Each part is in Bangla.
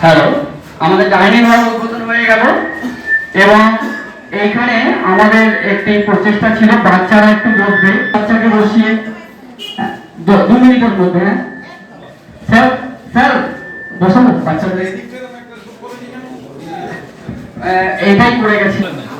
হ্যালো আমাদের ডাইনিং হল উদ্বোধন হয়ে গেল। এবং এইখানে আমাদের একটি প্রচেষ্টা ছিল বাচ্চারা একটু বসবে বাচ্চাকে বসিয়ে দু- মিনিটের মধ্যে হ্যাঁ? স্যার স্যার বসুন বাচ্চাদের। আহ, এইটাই করে গেছিল হ্যাঁ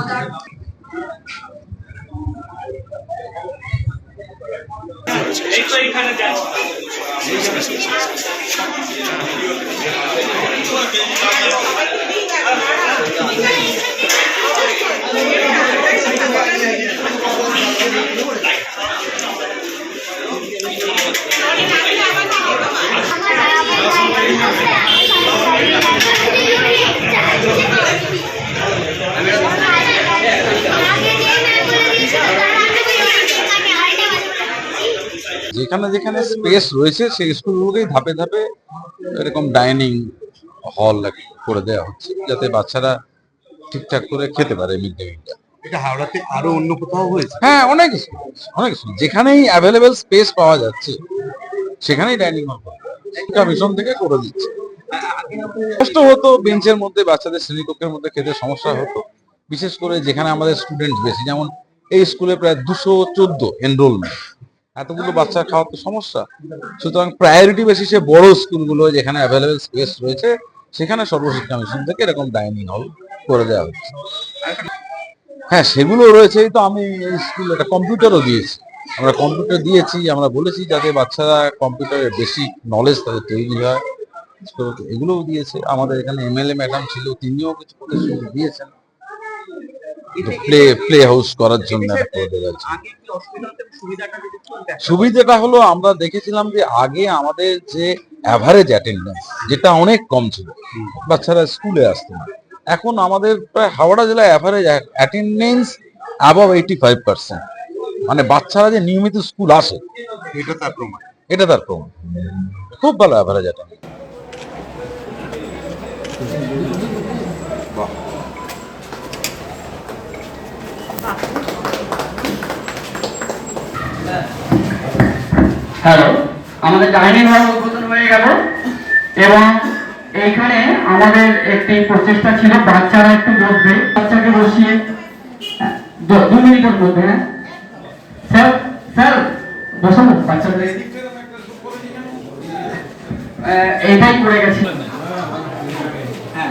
好的。哎，可以看得见。Thank you. যেখানে যেখানে স্পেস রয়েছে সেই স্কুলগুলোকেই ধাপে ধাপে এরকম ডাইনিং হল করে দেওয়া হচ্ছে যাতে বাচ্চারা ঠিকঠাক করে খেতে পারে মিড ডে মিলটা এটা হাওড়াতে আরও অন্য কোথাও হয়েছে? হ্যাঁ অনেক যেখানেই অ্যাভেলেবেল স্পেস পাওয়া যাচ্ছে সেখানেই ডাইনিং হল থেকে করে দিচ্ছে। কষ্ট হতো বেঞ্চের মধ্যে বাচ্চাদের শ্রেণীকক্ষের মধ্যে খেতে সমস্যা হতো। বিশেষ করে যেখানে আমাদের স্টুডেন্ট বেশি যেমন এই স্কুলে প্রায় দুশো চোদ্দ এনরোলমেন্ট এতগুলো বাচ্চা খাওয়ার তো সমস্যা? সুতরাং প্রায়োরিটি বেসিসে বড় স্কুলগুলো যেখানে অ্যাভেলেবেল স্পেস রয়েছে, সেখানে সর্বশিক্ষা মিশন থেকে এরকম ডাইনিং হল করে দেওয়া হচ্ছে। হ্যাঁ সেগুলো রয়েছেই তো আমি এই স্কুল একটা কম্পিউটারও দিয়েছি। আমরা কম্পিউটার দিয়েছি, আমরা বলেছি যাতে বাচ্চারা কম্পিউটারের বেশি নলেজ তাদের তৈরি হয়। এগুলোও দিয়েছে। আমাদের এখানে এমএলএ ম্যাডাম ছিল, তিনিও কিছু প্রতিশ্রুতি দিয়েছেন। প্লে প্লে হাউস করার জন্য সুবিধাটা হলো আমরা দেখেছিলাম যে আগে আমাদের যে অ্যাভারেজ অ্যাটেন্ডেন্স যেটা অনেক কম ছিল বাচ্চারা স্কুলে আসতো না। এখন আমাদের প্রায় হাওড়া জেলায় average attendance above eighty five percent মানে বাচ্চারা যে নিয়মিত স্কুল আসে এটা তার প্রমাণ। এটা তার প্রমাণ। খুব ভালো অ্যাভারেজ অ্যাটেন্ডেন্স হ্যালো আমাদের ডাইনিং হল উদ্বোধন হয়ে গেল। এবং এইখানে আমাদের একটি প্রচেষ্টা ছিল বাচ্চারা একটু বসবে। বাচ্চাকে বসিয়ে দু- মিনিটের মধ্যে হ্যাঁ? স্যার স্যার বসুন বাচ্চাদের। আহ, এইটাই করে গেছিল হ্যাঁ।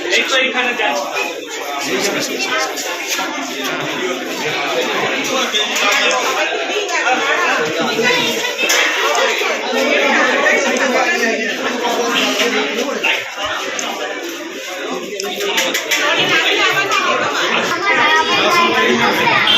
হচ্ছে ওয়াজিলাই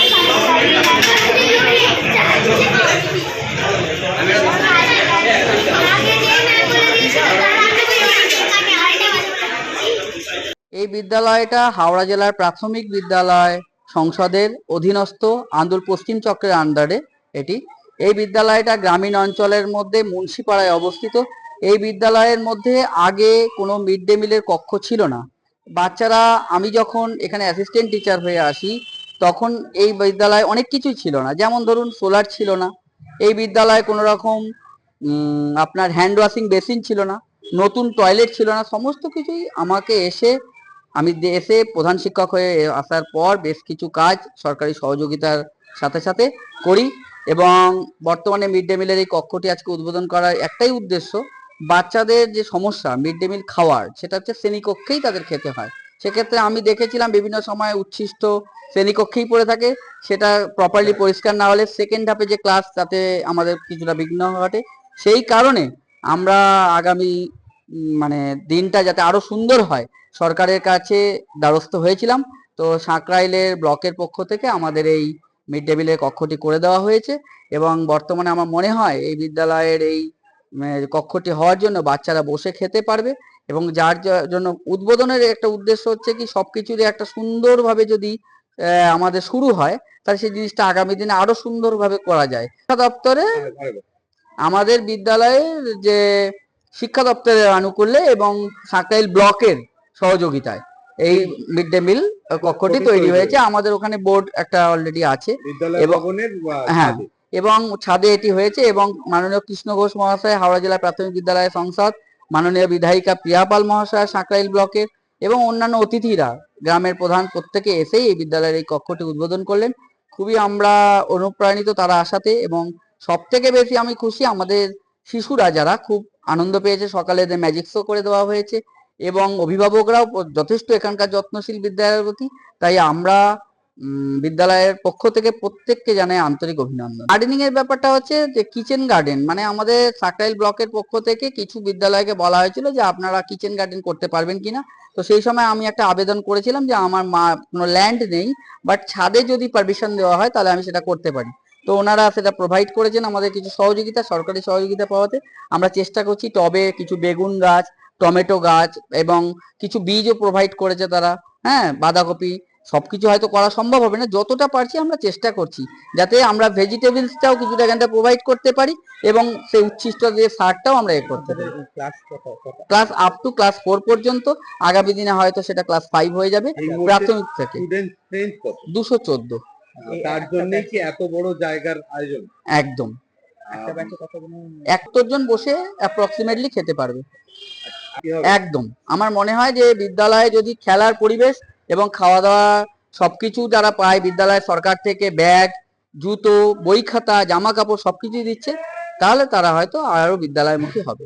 বিদ্যালয়টা হাওড়া জেলার প্রাথমিক বিদ্যালয় সংসদের অধীনস্থ আন্দুল পশ্চিম চক্রের আন্ডারে এটি এই বিদ্যালয়টা গ্রামীণ অঞ্চলের মধ্যে মুন্সিপাড়ায় অবস্থিত। এই বিদ্যালয়ের মধ্যে আগে কোনো মিড ডে মিলের কক্ষ ছিল না। বাচ্চারা, আমি যখন এখানে অ্যাসিস্ট্যান্ট টিচার হয়ে আসি, তখন এই বিদ্যালয়ে অনেক কিছুই ছিল না। যেমন ধরুন সোলার ছিল না। এই বিদ্যালয়ে কোনো রকম আপনার হ্যান্ড ওয়াশিং বেসিন ছিল না। নতুন টয়লেট ছিল না। সমস্ত কিছুই আমাকে এসে আমি দে- এসে প্রধান শিক্ষক হয়ে আসার পর বেশ কিছু কাজ সরকারি সহযোগিতার সাথে সাথে করি এবং বর্তমানে মিড ডে মিলের এই কক্ষটি আজকে উদ্বোধন করার একটাই উদ্দেশ্য বাচ্চাদের যে সমস্যা, মিড ডে মিল খাওয়ার, সেটা হচ্ছে শ্রেণীকক্ষেই তাদের খেতে হয়। সেক্ষেত্রে আমি দেখেছিলাম বিভিন্ন সময় উচ্ছিষ্ট শ্রেণীকক্ষেই পড়ে থাকে, সেটা প্রপারলি পরিষ্কার না হলে সেকেন্ড হাফে যে ক্লাস তাতে আমাদের কিছুটা বিঘ্ন ঘটে। সেই কারণে আমরা আগামী মানে দিনটা যাতে আরও সুন্দর হয় সরকারের কাছে দ্বারস্থ হয়েছিলাম। তো সাঁকরাইলের ব্লকের পক্ষ থেকে আমাদের এই মিড ডে মিলের কক্ষটি করে দেওয়া হয়েছে এবং বর্তমানে আমার মনে হয় এই বিদ্যালয়ের এই কক্ষটি হওয়ার জন্য বাচ্চারা বসে খেতে পারবে এবং যার জন্য উদ্বোধনের একটা উদ্দেশ্য হচ্ছে কি সবকিছুরই একটা সুন্দরভাবে যদি আমাদের শুরু হয় তাহলে সেই জিনিসটা আগামী দিনে আরও সুন্দরভাবে করা যায়। শিক্ষা দপ্তরে আমাদের বিদ্যালয়ের যে শিক্ষা দপ্তরের আনুকূল্যে এবং সাঁকরাইল ব্লকের সহযোগিতায়। এই মিড ডে মিল কক্ষটি তৈরি হয়েছে। আমাদের ওখানে বোর্ড একটা অলরেডি আছে। এবং- হ্যাঁ এবং ছাদে এটি হয়েছে এবং মাননীয় কৃষ্ণ ঘোষ মহাশয় হাওড়া জেলা প্রাথমিক বিদ্যালয় সংসদ মাননীয় বিধায়িকা প্রিয়া পাল মহাশয় সাঁকরাইল ব্লকের এবং অন্যান্য অতিথিরা গ্রামের প্রধান প্রত্যেকে এসেই এই বিদ্যালয়ের এই কক্ষটি উদ্বোধন করলেন। খুবই আমরা অনুপ্রাণিত তারা আসাতে এবং সব থেকে বেশি আমি খুশি আমাদের শিশুরা যারা খুব আনন্দ পেয়েছে। সকালে ম্যাজিক শো করে দেওয়া হয়েছে। এবং অভিভাবকরাও যথেষ্ট এখানকার যত্নশীল বিদ্যালয়ের প্রতি, তাই আমরা বিদ্যালয়ের পক্ষ থেকে প্রত্যেককে জানাই আন্তরিক অভিনন্দন। গার্ডেনিং এর ব্যাপারটা হচ্ছে যে কিচেন গার্ডেন মানে আমাদের সাকরাইল ব্লকের পক্ষ থেকে কিছু বিদ্যালয়কে বলা হয়েছিল যে, আপনারা কিচেন গার্ডেন করতে পারবেন কিনা। তো সেই সময় আমি একটা আবেদন করেছিলাম যে, আমার মা, কোনো ল্যান্ড নেই বাট ছাদে যদি পারমিশন দেওয়া হয়, তাহলে আমি সেটা করতে পারি। তো ওনারা সেটা প্রোভাইড করেছেন আমাদের কিছু সহযোগিতা, সরকারি সহযোগিতা পাওয়াতে। আমরা চেষ্টা করছি টবে কিছু বেগুন গাছ টমেটো গাছ এবং কিছু বীজও প্রোভাইড করেছে তারা। হ্যাঁ বাঁধাকপি সবকিছু হয়তো করা সম্ভব হবে না যতটা পারছি আমরা চেষ্টা করছি যাতে আমরা ভেজিটেবলসটাও কিছুটা এখানটা প্রোভাইড করতে পারি এবং সেই উচ্ছিষ্ট যে সারটাও আমরা এ করতে পারি। Class up to class four পর্যন্ত আগামী দিনে হয়তো সেটা ক্লাস ফাইভ হয়ে যাবে প্রাথমিক থেকে। স্টুডেন্ট স্ট্রেংথ কত? দুশো চোদ্দ। তার জন্য কি এত বড় জায়গার আয়োজন? একদম। আহ, একশো জন বসে অ্যাপ্রক্সিমেটলি খেতে পারবে? একদম। আমার মনে হয় যে বিদ্যালয়ে যদি খেলার পরিবেশ এবং খাওয়া দাওয়া সবকিছু যারা পায় বিদ্যালয়ে সরকার থেকে ব্যাগ, জুতো বই খাতা জামা কাপড় সবকিছু দিচ্ছে, তাহলে তারা হয়তো আরও বিদ্যালয় মুখী হবে।